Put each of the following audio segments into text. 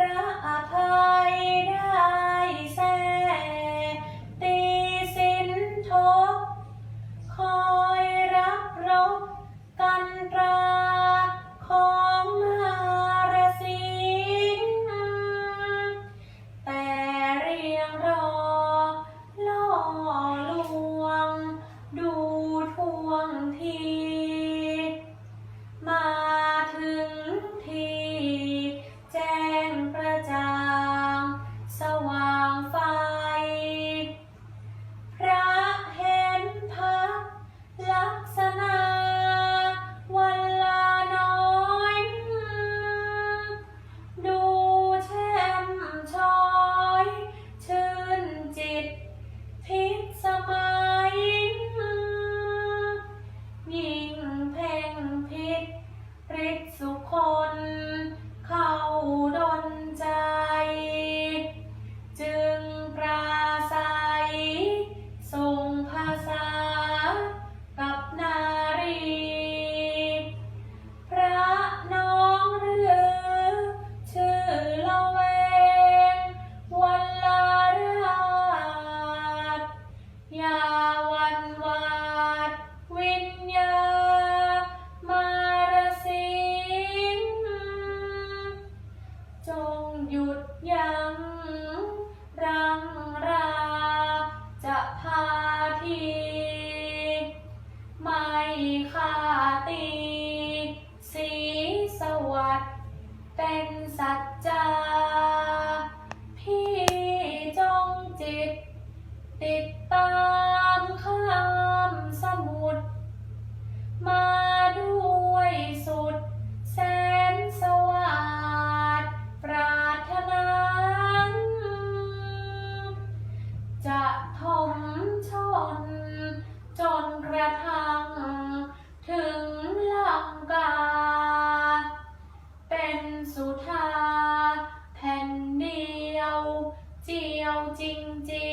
พระอาภัย ติดตามข้ามสมุทรมาด้วยสุดแสนสว่างปรารถนา จะทมชน จนกระทั่งถึงลังกา เป็นสุธาแผ่นเดียว เจียวจริงจริง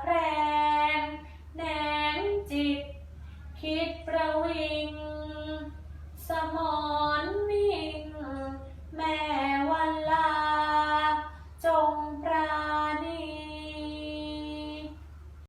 แครงแหนงจิต คิดประวิง สมอนนิ่ง แม่วัน